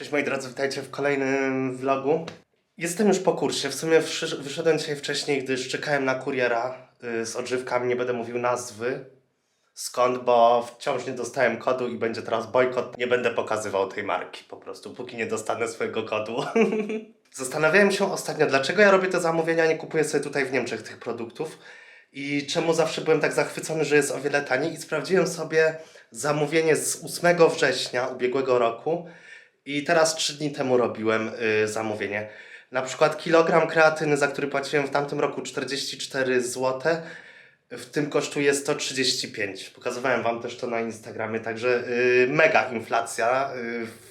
Cześć moi drodzy, witajcie w kolejnym vlogu. Jestem już po kursie. W sumie wyszedłem dzisiaj wcześniej, gdyż czekałem na kuriera y, z odżywkami. Nie będę mówił nazwy. Skąd? Bo wciąż nie dostałem kodu i będzie teraz bojkot. Nie będę pokazywał tej marki po prostu, póki nie dostanę swojego kodu. Zastanawiałem się ostatnio, dlaczego ja robię te zamówienia, nie kupuję sobie tutaj w Niemczech tych produktów. I czemu zawsze byłem tak zachwycony, że jest o wiele taniej. I sprawdziłem sobie zamówienie z 8 września ubiegłego roku. I teraz 3 dni temu robiłem y, zamówienie. Na przykład kilogram kreatyny, za który płaciłem w tamtym roku 44 zł, w tym kosztuje 135. Pokazywałem Wam też to na Instagramie, także y, mega inflacja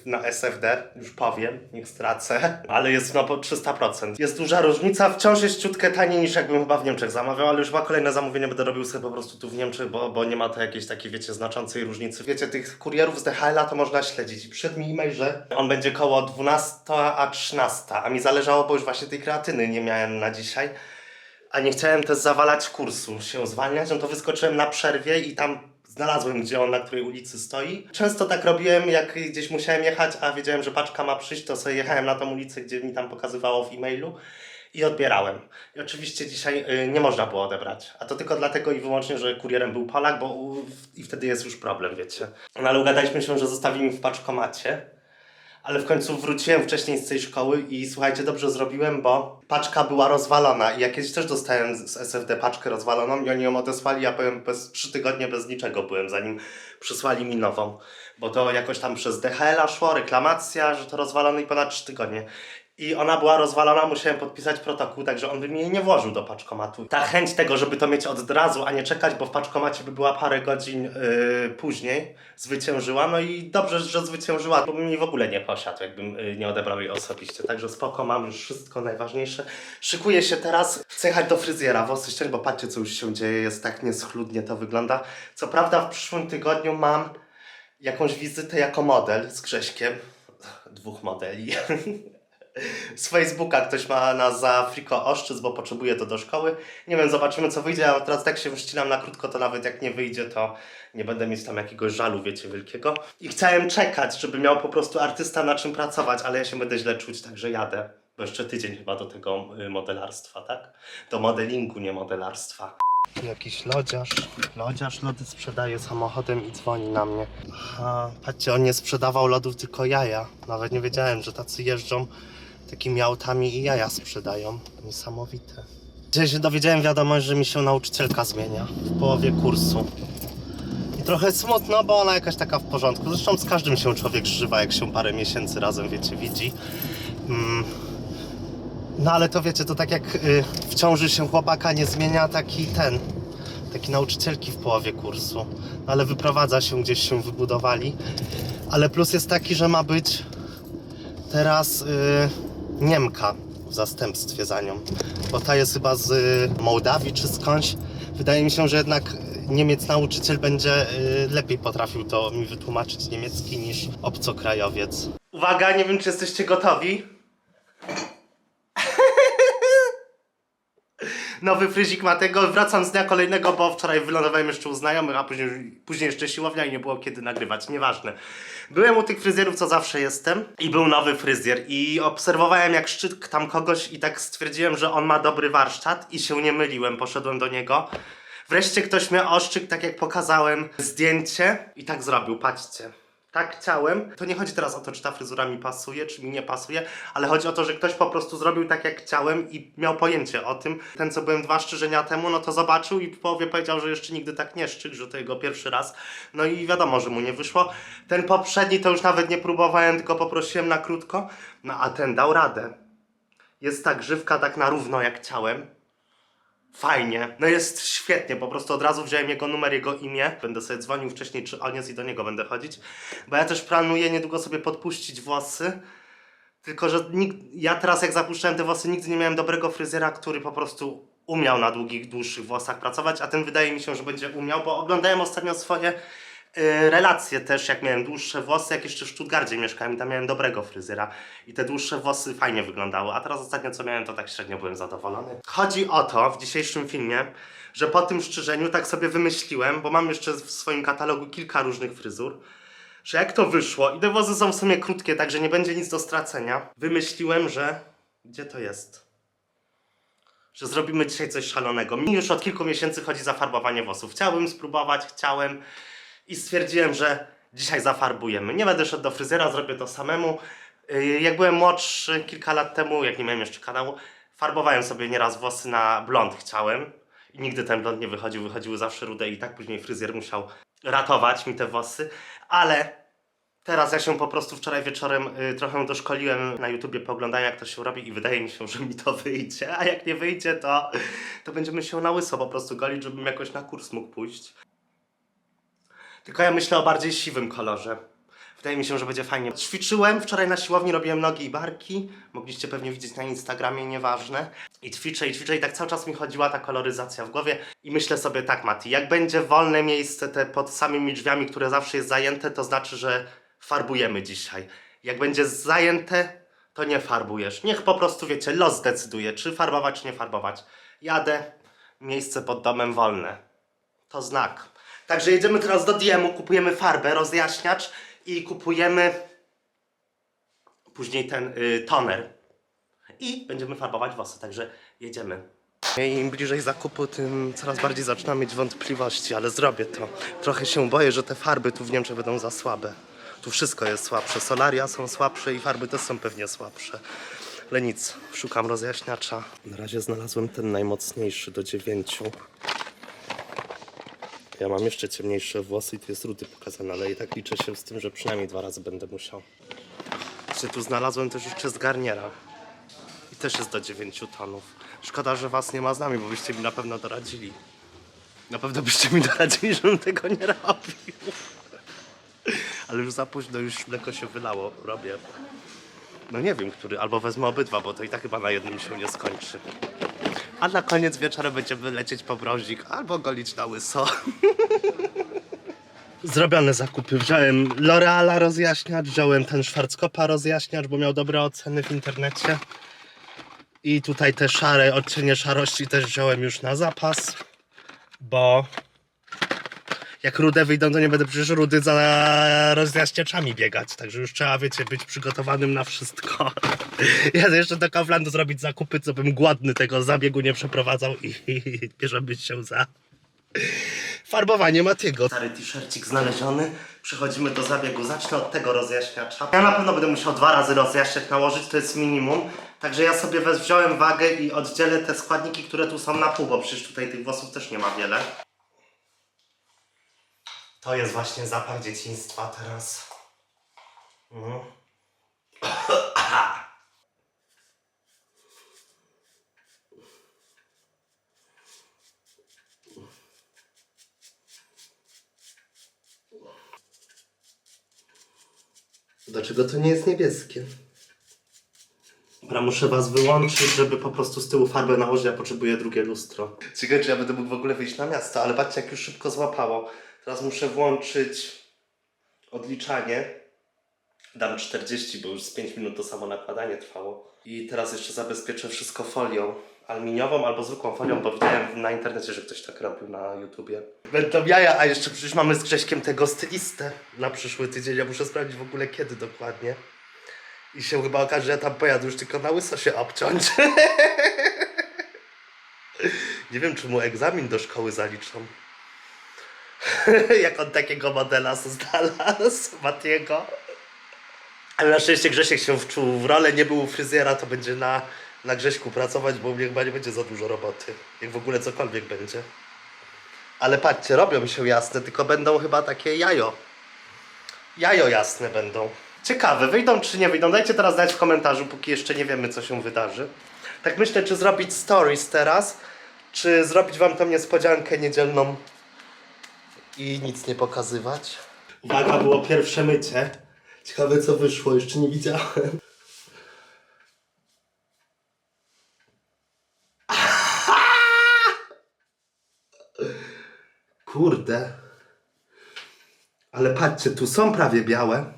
y, na SFD, już powiem, nie stracę, ale jest no po 300%. Jest duża różnica, wciąż jest ciutkę taniej niż jakbym chyba w Niemczech zamawiał, ale już chyba kolejne zamówienie będę robił sobie po prostu tu w Niemczech, bo, bo nie ma to jakiejś takiej, wiecie, znaczącej różnicy. Wiecie, tych kurierów z DHL-a to można śledzić. Przyszedł mi e-mail, że on będzie koło 12 a 13, a mi zależało, bo już właśnie tej kreatyny nie miałem na dzisiaj. A nie chciałem też zawalać kursu, się zwalniać, no to wyskoczyłem na przerwie i tam znalazłem, gdzie on na której ulicy stoi. Często tak robiłem, jak gdzieś musiałem jechać, a wiedziałem, że paczka ma przyjść, to sobie jechałem na tą ulicę, gdzie mi tam pokazywało w e-mailu i odbierałem. I oczywiście dzisiaj y, nie można było odebrać. A to tylko dlatego i wyłącznie, że kurierem był Polak, bo u, i wtedy jest już problem, wiecie. No ale ugadaliśmy się, że zostawi mi w paczkomacie. Ale w końcu wróciłem wcześniej z tej szkoły i słuchajcie, dobrze zrobiłem, bo paczka była rozwalona i ja kiedyś też dostałem z SFD paczkę rozwaloną i oni ją odesłali, ja powiem, bez trzy tygodnie bez niczego byłem, zanim przysłali mi nową. Bo to jakoś tam przez DHL-a szło, reklamacja, że to rozwalone i ponad trzy tygodnie. I ona była rozwalona, musiałem podpisać protokół, także on by jej nie włożył do paczkomatu. Ta chęć tego, żeby to mieć od razu, a nie czekać, bo w paczkomacie by była parę godzin yy, później, zwyciężyła. No i dobrze, że zwyciężyła, bo bym jej w ogóle nie posiadł, jakbym yy, nie odebrał jej osobiście. Także spoko, mam już wszystko najważniejsze. Szykuję się teraz, chcę jechać do fryzjera, włosy ściąć, bo patrzcie co już się dzieje, jest tak nieschludnie to wygląda. Co prawda w przyszłym tygodniu mam jakąś wizytę jako model z Grześkiem. Dwóch modeli. z Facebooka ktoś ma nas za Friko Oszczyc, bo potrzebuje to do szkoły. Nie wiem, zobaczymy co wyjdzie, a teraz tak się wyścinam na krótko, to nawet jak nie wyjdzie, to nie będę mieć tam jakiegoś żalu, wiecie, wielkiego. I chciałem czekać, żeby miał po prostu artysta na czym pracować, ale ja się będę źle czuć, także jadę. Bo jeszcze tydzień chyba do tego y, modelarstwa, tak? Do modelingu, nie modelarstwa. Jakiś lodziarz, lodziarz lody sprzedaje samochodem i dzwoni na mnie. Aha, patrzcie, on nie sprzedawał lodów, tylko jaja. Nawet nie wiedziałem, że tacy jeżdżą takimi autami i jaja sprzedają. Niesamowite. Dzisiaj się dowiedziałem wiadomość, że mi się nauczycielka zmienia w połowie kursu. I trochę smutno, bo ona jakaś taka w porządku. Zresztą z każdym się człowiek zżywa, jak się parę miesięcy razem, wiecie, widzi. Mm. No ale to wiecie, to tak jak y, w ciąży się chłopaka nie zmienia, taki ten, taki nauczycielki w połowie kursu. No, ale wyprowadza się, gdzieś się wybudowali. Ale plus jest taki, że ma być teraz y, Niemka w zastępstwie za nią. Bo ta jest chyba z y, Mołdawii czy skądś. Wydaje mi się, że jednak Niemiec nauczyciel będzie y, lepiej potrafił to mi wytłumaczyć niemiecki niż obcokrajowiec. Uwaga, nie wiem czy jesteście gotowi. Nowy fryzik ma tego. Wracam z dnia kolejnego, bo wczoraj wylądowałem jeszcze u znajomych, a później, później jeszcze siłownia i nie było kiedy nagrywać. Nieważne. Byłem u tych fryzjerów, co zawsze jestem, i był nowy fryzjer. I obserwowałem, jak szczyt tam kogoś, i tak stwierdziłem, że on ma dobry warsztat, i się nie myliłem. Poszedłem do niego. Wreszcie ktoś mnie oszczyk, tak jak pokazałem zdjęcie, i tak zrobił. Patrzcie. Tak chciałem. To nie chodzi teraz o to, czy ta fryzura mi pasuje, czy mi nie pasuje, ale chodzi o to, że ktoś po prostu zrobił tak, jak chciałem i miał pojęcie o tym. Ten, co byłem dwa szczerzenia temu, no to zobaczył i w połowie powiedział, że jeszcze nigdy tak nie szczyk, że to jego pierwszy raz. No i wiadomo, że mu nie wyszło. Ten poprzedni to już nawet nie próbowałem, tylko poprosiłem na krótko. No a ten dał radę. Jest ta grzywka tak na równo, jak chciałem. Fajnie. No jest świetnie, po prostu od razu wziąłem jego numer, jego imię. Będę sobie dzwonił wcześniej, czy on jest i do niego będę chodzić. Bo ja też planuję niedługo sobie podpuścić włosy. Tylko, że nikt, ja teraz jak zapuszczałem te włosy, nigdy nie miałem dobrego fryzjera, który po prostu umiał na długich, dłuższych włosach pracować, a ten wydaje mi się, że będzie umiał, bo oglądałem ostatnio swoje relacje też, jak miałem dłuższe włosy, jak jeszcze w Stuttgarcie mieszkałem i tam miałem dobrego fryzjera i te dłuższe włosy fajnie wyglądały, a teraz ostatnio co miałem, to tak średnio byłem zadowolony. Chodzi o to w dzisiejszym filmie, że po tym strzyżeniu tak sobie wymyśliłem, bo mam jeszcze w swoim katalogu kilka różnych fryzur, że jak to wyszło i te wozy są w sumie krótkie, także nie będzie nic do stracenia, wymyśliłem, że... Gdzie to jest? Że zrobimy dzisiaj coś szalonego. Mi już od kilku miesięcy chodzi zafarbowanie włosów. Chciałbym spróbować, chciałem i stwierdziłem, że dzisiaj zafarbujemy. Nie będę szedł do fryzjera, zrobię to samemu. Yy, Jak byłem młodszy, kilka lat temu, jak nie miałem jeszcze kanału, farbowałem sobie nieraz włosy na blond chciałem. I nigdy ten blond nie wychodził, wychodziły zawsze rude i tak później fryzjer musiał ratować mi te włosy. Ale teraz ja się po prostu wczoraj wieczorem y, trochę doszkoliłem na YouTubie, pooglądałem jak to się robi i wydaje mi się, że mi to wyjdzie. A jak nie wyjdzie, to, to będziemy się na łyso po prostu golić, żebym jakoś na kurs mógł pójść. Tylko ja myślę o bardziej siwym kolorze. Wydaje mi się, że będzie fajnie. Ćwiczyłem, wczoraj na siłowni robiłem nogi i barki. Mogliście pewnie widzieć na Instagramie, nieważne. I ćwiczę, i ćwiczę i tak cały czas mi chodziła ta koloryzacja w głowie. I myślę sobie tak, Mati, jak będzie wolne miejsce te pod samymi drzwiami, które zawsze jest zajęte, to znaczy, że farbujemy dzisiaj. Jak będzie zajęte, to nie farbujesz. Niech po prostu, wiecie, los zdecyduje, czy farbować, czy nie farbować. Jadę, miejsce pod domem wolne. To znak. Także jedziemy teraz do DM-u, kupujemy farbę, rozjaśniacz i kupujemy później ten y, toner. I będziemy farbować włosy, także jedziemy. Im bliżej zakupu, tym coraz bardziej zaczynam mieć wątpliwości, ale zrobię to. Trochę się boję, że te farby tu w Niemczech będą za słabe. Tu wszystko jest słabsze. Solaria są słabsze i farby też są pewnie słabsze. Ale nic, szukam rozjaśniacza. Na razie znalazłem ten najmocniejszy do dziewięciu. Ja mam jeszcze ciemniejsze włosy i tu jest rudy pokazane, ale i tak liczę się z tym, że przynajmniej dwa razy będę musiał. Jeszcze tu znalazłem też jeszcze z Garniera. I też jest do 9 tonów. Szkoda, że was nie ma z nami, bo byście mi na pewno doradzili. Na pewno byście mi doradzili, żebym tego nie robił. Ale już za późno, już mleko się wylało. Robię. No nie wiem, który. Albo wezmę obydwa, bo to i tak chyba na jednym się nie skończy. A na koniec wieczora będziemy lecieć po brązik albo golić na łyso. Zrobione zakupy. Wziąłem L'Oreala rozjaśniacz, wziąłem ten Schwarzkopa rozjaśniacz, bo miał dobre oceny w internecie. I tutaj te szare, odcienie szarości też wziąłem już na zapas, bo jak rude wyjdą, to nie będę przecież rudy za rozjaśniaczami biegać. Także już trzeba, wiecie, być przygotowanym na wszystko. Ja jeszcze do Kauflandu zrobić zakupy, co bym głodny tego zabiegu nie przeprowadzał i, i bierzemy się za farbowanie Matiego. Stary t-shircik znaleziony. Przechodzimy do zabiegu. Zacznę od tego rozjaśniacza. Ja na pewno będę musiał dwa razy rozjaśniać nałożyć, to jest minimum. Także ja sobie wziąłem wagę i oddzielę te składniki, które tu są na pół, bo przecież tutaj tych włosów też nie ma wiele. To jest właśnie zapach dzieciństwa teraz. Mhm. Dlaczego to nie jest niebieskie? Dobra, muszę was wyłączyć, żeby po prostu z tyłu farbę nałożyć, ja potrzebuję drugie lustro. Ciekawe, czy ja będę mógł w ogóle wyjść na miasto, ale patrzcie, jak już szybko złapało. Teraz muszę włączyć odliczanie. Dam 40, bo już z 5 minut to samo nakładanie trwało. I teraz jeszcze zabezpieczę wszystko folią aluminiową albo zwykłą folią, bo widziałem na internecie, że ktoś tak robił na YouTubie. Będą jaja, a jeszcze przecież mamy z Grześkiem tego stylistę na przyszły tydzień. Ja muszę sprawdzić w ogóle kiedy dokładnie. I się chyba okaże, że ja tam pojadę już tylko na łyso się obciąć. Nie wiem, czy mu egzamin do szkoły zaliczą. Jak on takiego modela znalazł, Matiego. Ale na szczęście Grzesiek się wczuł w rolę, nie był u fryzjera, to będzie na, na Grześku pracować, bo mnie chyba nie będzie za dużo roboty. Jak w ogóle cokolwiek będzie. Ale patrzcie, robią się jasne, tylko będą chyba takie jajo. Jajo jasne będą. Ciekawe, wyjdą czy nie wyjdą? Dajcie teraz znać w komentarzu, póki jeszcze nie wiemy, co się wydarzy. Tak myślę, czy zrobić stories teraz, czy zrobić wam tą niespodziankę niedzielną i nic nie pokazywać. Uwaga, było pierwsze mycie. Ciekawe, co wyszło, jeszcze nie widziałem. Kurde. Ale patrzcie, tu są prawie białe.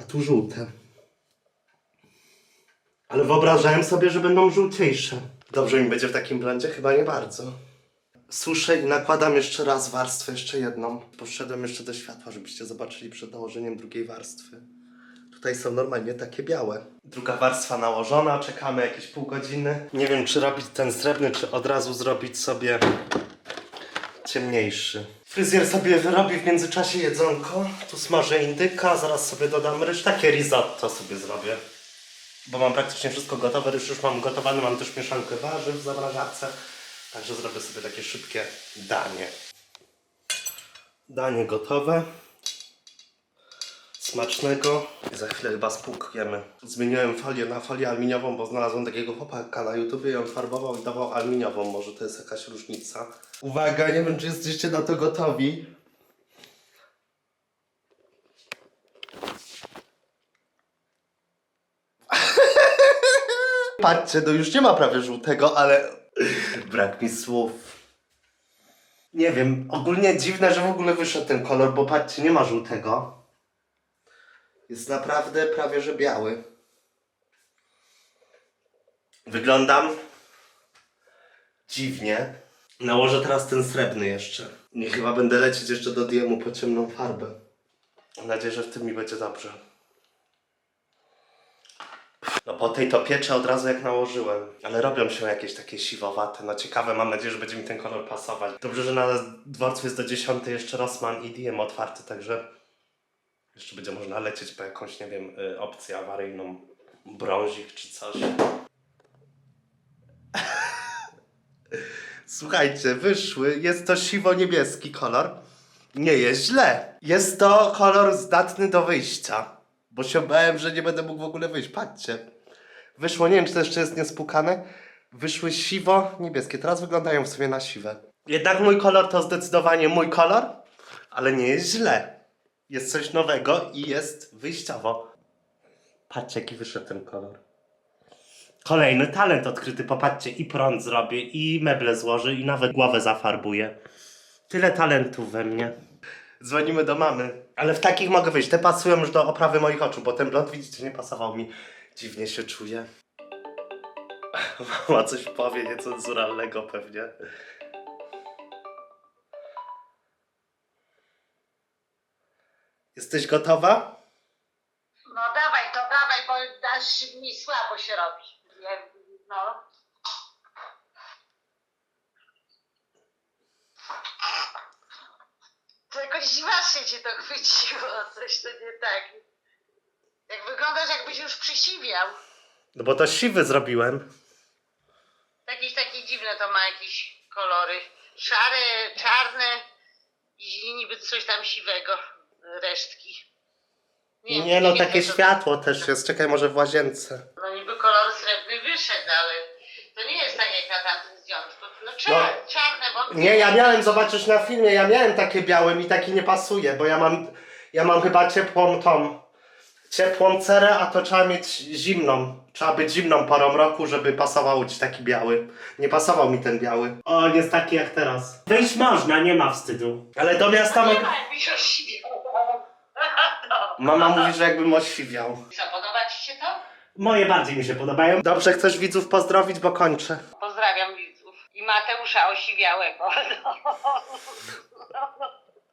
A tu żółte. Ale wyobrażałem sobie, że będą żółciejsze. Dobrze mi będzie w takim blondzie? Chyba nie bardzo. Suszę i nakładam jeszcze raz warstwę, jeszcze jedną. Poszedłem jeszcze do światła, żebyście zobaczyli przed nałożeniem drugiej warstwy. Tutaj są normalnie takie białe. Druga warstwa nałożona, czekamy jakieś pół godziny. Nie wiem, czy robić ten srebrny, czy od razu zrobić sobie ciemniejszy. Fryzjer sobie wyrobi w międzyczasie jedzonko. Tu smażę indyka, zaraz sobie dodam ryż. Takie risotto sobie zrobię. Bo mam praktycznie wszystko gotowe, ryż już mam gotowany, mam też mieszankę warzyw w zamrażarce. Także zrobię sobie takie szybkie danie. Danie gotowe. Smacznego. Za chwilę chyba spłukujemy. Zmieniłem folię na folię aluminiową, bo znalazłem takiego chłopaka na YouTubie i on farbował i dawał aluminiową. Może to jest jakaś różnica. Uwaga, nie wiem czy jesteście na to gotowi. Patrzcie, no już nie ma prawie żółtego, ale brak mi słów. Nie wiem, ogólnie dziwne, że w ogóle wyszedł ten kolor, bo patrzcie, nie ma żółtego. Jest naprawdę prawie że biały. Wyglądam dziwnie. Nałożę teraz ten srebrny jeszcze. Nie chyba będę lecieć jeszcze do diemu po ciemną farbę. Mam nadzieję, że w tym mi będzie dobrze. No po tej to piecze od razu jak nałożyłem. Ale robią się jakieś takie siwowate. No ciekawe, mam nadzieję, że będzie mi ten kolor pasować. Dobrze, że na dworcu jest do 10 jeszcze Rossmann i DM otwarty, także jeszcze będzie można lecieć po jakąś, nie wiem, y, opcję awaryjną. Brązik czy coś. Słuchajcie, wyszły. Jest to siwo-niebieski kolor. Nie jest źle. Jest to kolor zdatny do wyjścia. Bo się bałem, że nie będę mógł w ogóle wyjść. Patrzcie. Wyszło, nie wiem czy to jeszcze jest niespłukane. Wyszły siwo-niebieskie. Teraz wyglądają w sumie na siwe. Jednak mój kolor to zdecydowanie mój kolor, ale nie jest źle. Jest coś nowego i jest wyjściowo. Patrzcie, jaki wyszedł ten kolor. Kolejny talent odkryty, popatrzcie, i prąd zrobię, i meble złożę, i nawet głowę zafarbuję. Tyle talentów we mnie. Dzwonimy do mamy. Ale w takich mogę wyjść. Te pasują już do oprawy moich oczu, bo ten blond, widzicie, nie pasował mi. Dziwnie się czuję. Mama coś powie niecenzuralnego pewnie. Jesteś gotowa? No dawaj, to dawaj, bo aż mi słabo się robi. Nie, no. To jakoś dziwacznie cię to chwyciło, coś to nie tak. Wyglądasz, jakbyś już przysiwiał. No bo to siwy zrobiłem. Jakieś takie dziwne to ma jakieś kolory. Szare, czarne i niby coś tam siwego. Resztki. wiem, Nie no, takie to- światło też jest. Czekaj, może w łazience. No niby kolor srebrny wyszedł, ale to nie jest tak jak na tamtym zdjęciu. No, czar, czarne, bo... Nie, ja miałem zobaczyć na filmie, ja miałem takie białe, mi taki nie pasuje, bo ja mam, ja mam chyba ciepłą tą, ciepłą cerę, a to trzeba mieć zimną. Trzeba być zimną porą roku, żeby pasował ci taki biały. Nie pasował mi ten biały. O, jest taki jak teraz. Wyjść można, nie ma wstydu. Ale do miasta... Nie Mo- ma. Mama mówi, że jakbym oświwiał. Co, podoba ci się to? Moje bardziej mi się podobają. Dobrze, chcesz widzów pozdrowić, bo kończę. Pozdrawiam widzów. I Mateusza Osiwiałego. No.